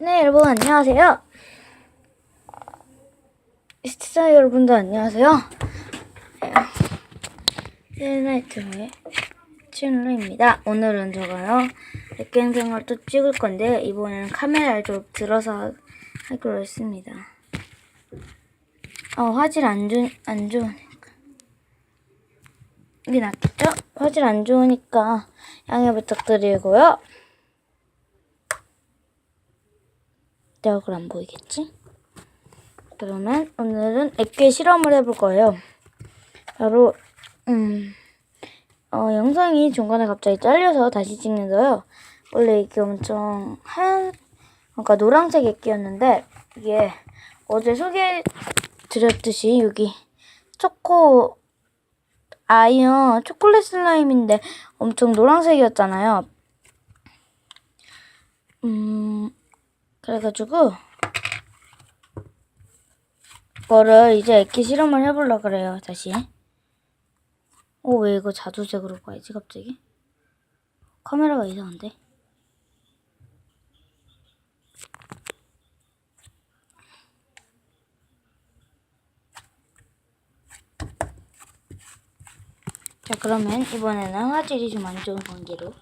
네, 여러분 안녕하세요. 시청자 여러분도 안녕하세요. 힐나이트의 춘루입니다. 오늘은 제가요 백갱생을 또 찍을 건데 이번에는 카메라를 좀 들어서 하기로 했습니다. 어, 화질 안, 좋, 안 좋으니까 이게 낫겠죠? 화질 안 좋으니까 양해 부탁드리고요. 내 얼굴 안 보이겠지? 그러면 오늘은 액괴 실험을 해볼 거예요. 바로 음, 어, 영상이 중간에 갑자기 잘려서 다시 찍는데요. 원래 이게 엄청 하얀, 그러니까 노란색 액기였는데 이게 어제 소개드렸듯이 여기 초코 아이언 초콜릿 슬라임인데 엄청 노란색이었잖아요. 음, 그래가지고 이거를 이제 액기 실험을 해보려 그래요. 다시. 어, 왜 이거 자주색으로 가야지 갑자기? 카메라가 이상한데? 자, 그러면 이번에는 화질이 좀 안 좋은 관계로.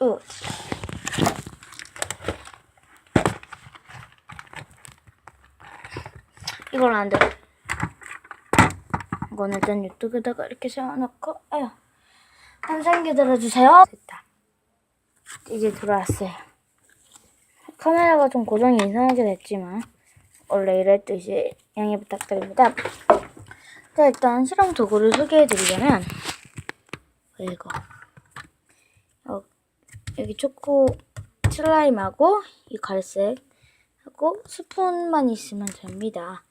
어. 이건 안 돼. 이건 일단 유튜브에다가 이렇게 세워놓고, 아유. 항상 기다려주세요. 됐다. 이제 들어왔어요. 카메라가 좀 고정이 이상하게 됐지만, 원래 이랬듯이 양해 부탁드립니다. 자, 일단 실험 도구를 소개해드리자면, 이거. 어, 여기 초코 슬라임하고, 이 갈색, 하고, 스푼만 있으면 됩니다.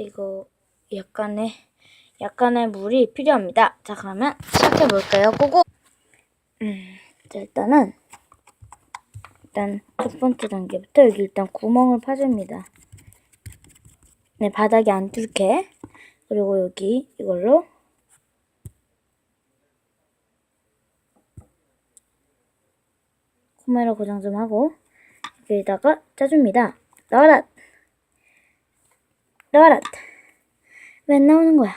그리고 약간의 약간의 물이 필요합니다. 자 그러면 시작해 볼까요? 고고. 음, 자 일단은 일단 첫 번째 단계부터 여기 일단 구멍을 파줍니다. 네 바닥이 안 뚫게 그리고 여기 이걸로 카메라 고정 좀 하고 여기다가 짜줍니다. 나와라. 나와라. 왜안 나오는 거야?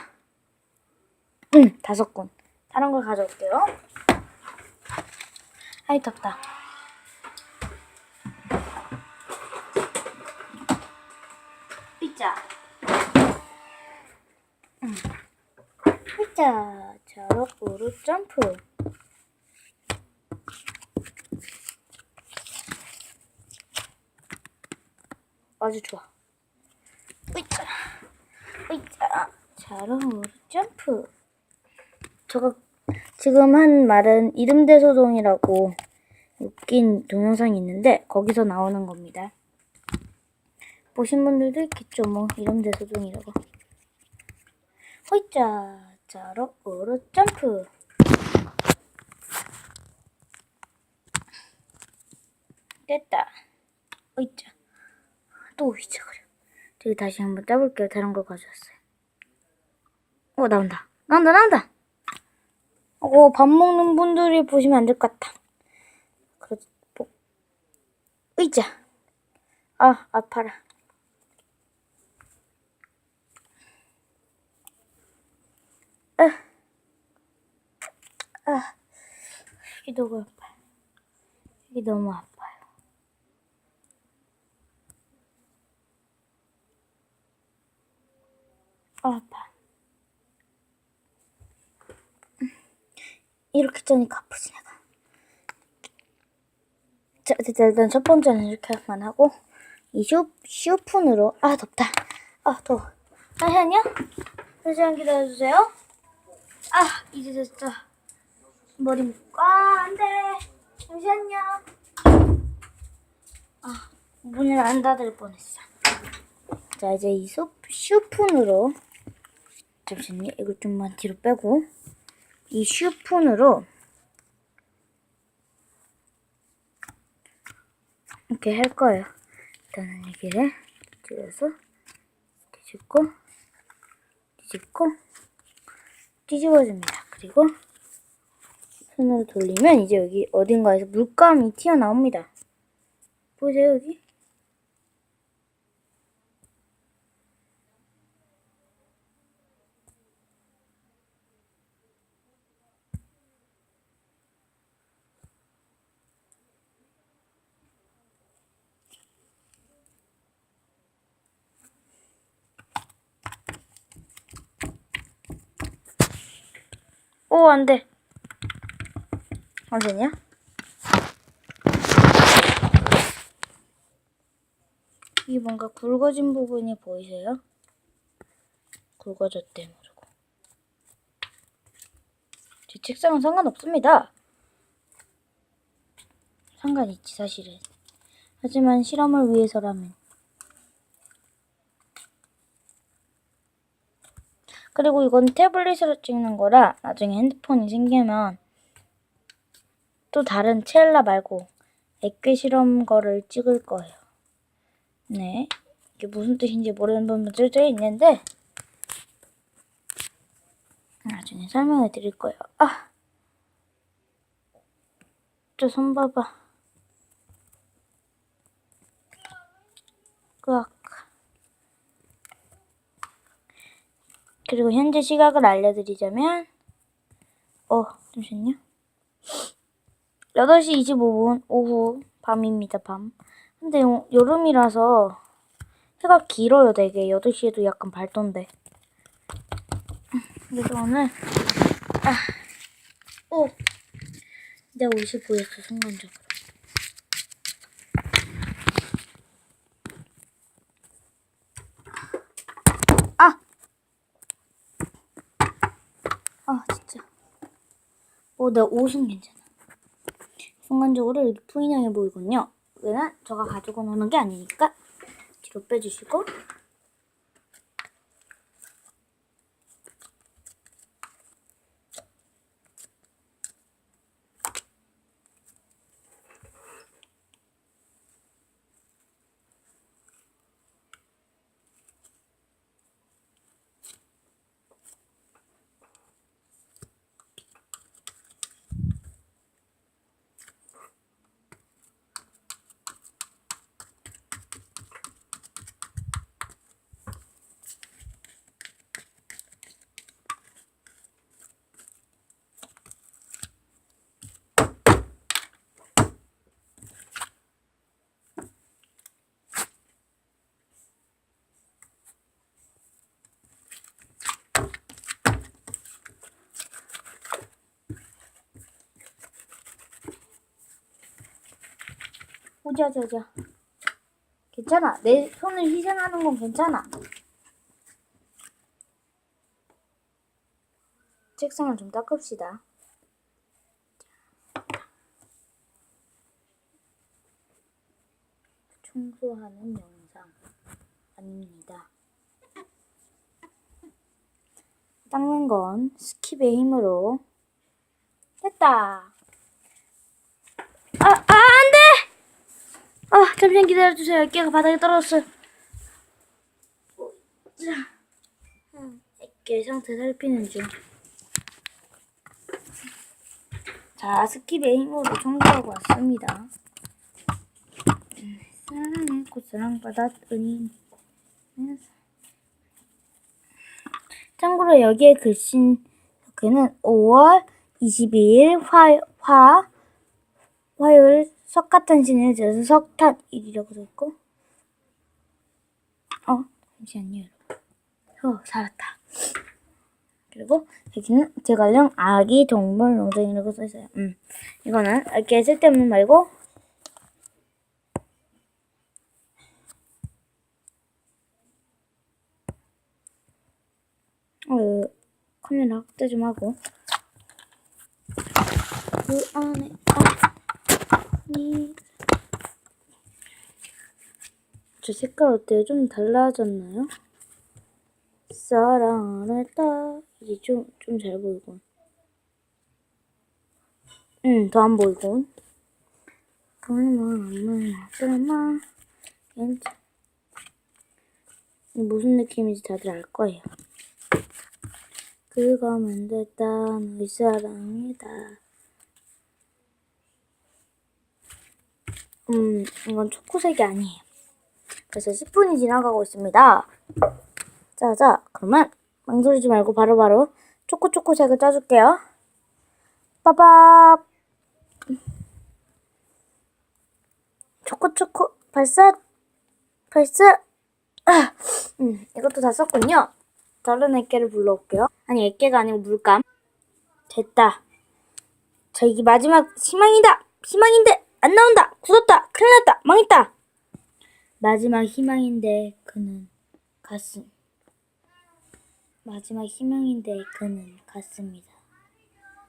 응, 다섯 건. 다른 걸 가져올게요. 아이, 덥다. 응. 삐짜. 저럭으로 점프. 아주 좋아. 으이짜. 으이짜. 자롱으로 점프. 저가 지금 한 말은 이름대소동이라고 웃긴 동영상이 있는데 거기서 나오는 겁니다. 보신 분들도 있겠죠, 뭐 이름대소동이라고. 호이자 자롱으로 점프. 됐다. 호이자. 또 오이자 그래. 저기 다시 한번 따볼게요. 다른 걸 가져왔어요. 어 나온다. 나온다 나온다. 어, 밥 먹는 분들이 보시면 안 될 것 같다. 그래, 뭐, 의자. 아, 아파라. 아, 아, 여기 너무 아파요. 여기 너무 아파요. 아, 아파. 짜니까 아프지 내가. 자, 됐다. 일단 첫 번째는 이렇게만 하고 이 쇼, 쇼푼으로 아 덥다. 아 더워. 잠시만요. 잠시만 기다려주세요. 아 이제 됐어. 머리 묶고 아 안돼. 잠시만요. 아 문을 안 닫을 뻔했어. 자 이제 이 소, 쇼푼으로 잠시만요. 이걸 좀만 뒤로 빼고 이 슈푼으로 이렇게 할 거예요. 일단은 여기를 뒤에서 뒤집고 뒤집고 뒤집어줍니다. 그리고 손으로 돌리면 이제 여기 어딘가에서 물감이 튀어나옵니다. 보세요, 여기. 오, 안 돼. 안 되냐? 이 뭔가 굵어진 부분이 보이세요? 굵어졌대 모르고. 제 책상은 상관없습니다. 상관 있지 사실은. 하지만 실험을 위해서라면. 그리고 이건 태블릿으로 찍는 거라 나중에 핸드폰이 생기면 또 다른 첼라 말고 액괴 실험 거를 찍을 거예요. 네. 이게 무슨 뜻인지 모르는 분들도 있는데 나중에 설명해 드릴 거예요. 아! 저 손 봐봐. 으악. 그리고 현재 시각을 알려드리자면 어, 잠시만요. 8시 25분 오후 밤입니다, 밤. 근데 요- 여름이라서 해가 길어요, 되게. 8시에도 약간 밝던데. 그래서 오늘 아, 오, 내 옷이 보였어, 순간적으로. 아! 아, 진짜. 어, 내 옷은 괜찮아. 순간적으로 이렇게 투인형해 보이군요. 이거는 제가 가지고 노는 게 아니니까 뒤로 빼주시고 오자, 오자, 오자. 괜찮아. 내 손을 희생하는 건 괜찮아. 책상을 좀 닦읍시다. 청소하는 영상 아닙니다. 닦는 건 스킵의 힘으로 됐다. 아, 아! 아, 잠시만 기다려주세요. 액계가 바닥에 떨어졌어요. 어, 자, 음, 액계 상태 살피는 중. 자, 스킵의 힘으로 청소하고 왔습니다. 음, 사랑했고 사랑 받았더니 참고로 여기에 글씨 그는 5월 22일 화, 화 화요일 석가탄신일 그래서 석탄일이라고 써있고. 어 잠시만요 어 살았다. 그리고 여기는 제갈령 아기 동물 농장이라고 써있어요. 음 이거는 이렇게 쓸데없는 말고. 어 카메라 확대 좀 하고. 그 안에 아 니 저 색깔 어때요? 좀 달라졌나요? 사랑을 했다 이제 좀 좀 잘 보이고. 응더 안 보이고. 그러면 드라마 괜찮 무슨 느낌인지 다들 알 거예요. 그거만 됐다 너의 사랑이다 음, 이건 초코색이 아니에요. 그래서 10분이 지나가고 있습니다. 자, 자, 그러면 망설이지 말고 바로 바로 초코초코색을 짜줄게요. 빠밥! 초코초코 발사! 발사! 아, 음, 이것도 다 썼군요. 다른 액계를 불러올게요. 아니, 액계가 아니고 물감. 됐다. 자, 이게 마지막 희망이다! 희망인데! 안 나온다! 굳었다! 큰일 났다! 망했다! 마지막 희망인데, 그는 갔음. 마지막 희망인데, 그는 갔습니다.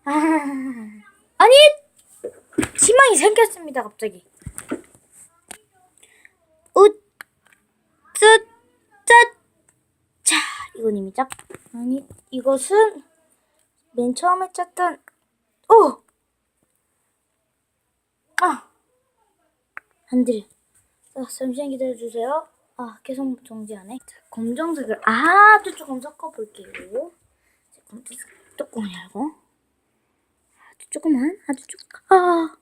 아, 아니! 희망이 생겼습니다, 갑자기. 웃, 쯧, 쯧. 자, 이건 이미 짝. 아니, 이것은 맨 처음에 짰던, 오! 아! 안 돼. 자, 잠시만 기다려주세요. 아, 계속 정지하네. 자, 검정색을 아주 조금 섞어볼게요. 자, 검정색 뚜껑을 열고. 아주 조금만, 아주 조금. 아!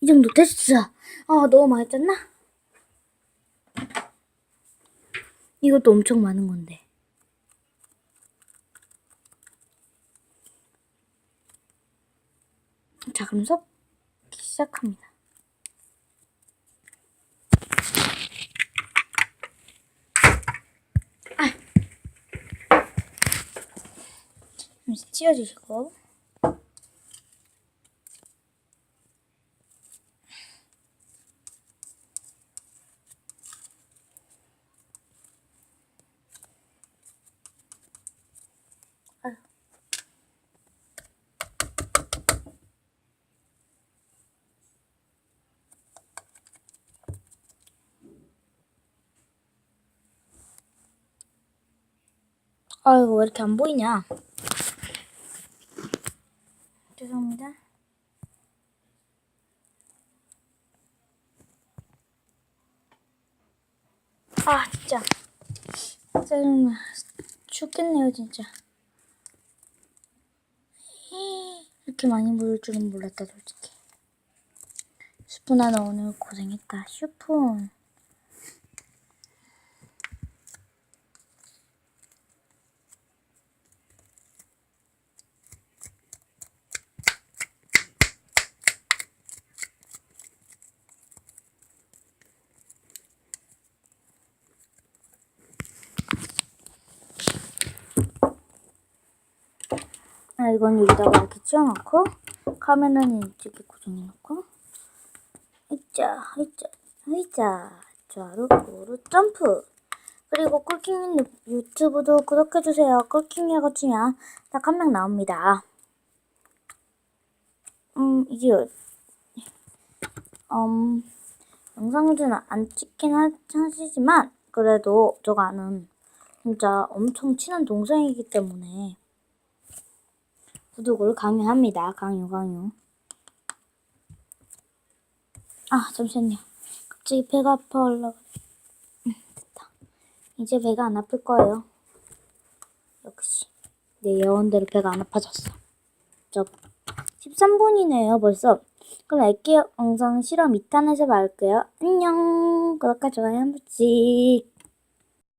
이 정도 됐어. 아, 너무 많이 짰나? 이것도 엄청 많은 건데. 자, 그럼 섞기 시작합니다. 잠시 치워주시고. 아유. 아, 이거 왜 이렇게 안 보이냐? 죄송합니다. 아, 진짜. 짜증나. 죽겠네요, 진짜. 이렇게 많이 물 줄은 몰랐다, 솔직히. 스푼아, 너 오늘 고생했다. 슈푼. 아, 이건 여기다가 이렇게 치워놓고, 카메라는 이쪽에 고정해놓고, 으짜, 으짜, 으짜, 좌로, 우로, 점프. 그리고 꿀킹님 유튜브도 구독해주세요. 꿀킹이라고 치면 딱 한 명 나옵니다. 음, 이게, 음, 영상으로는 안 찍긴 하, 하시지만, 그래도 저가 아는 진짜 엄청 친한 동생이기 때문에, 구독을 강요합니다. 강요, 강요. 아, 잠시만요. 갑자기 배가 아파 올라가. 음, 됐다. 이제 배가 안 아플 거예요. 역시. 내 예언대로 배가 안 아파졌어. 저 13분이네요, 벌써. 그럼 애기 영상 실험 2탄에서 볼게요. 안녕. 구독과 좋아요 한 번씩.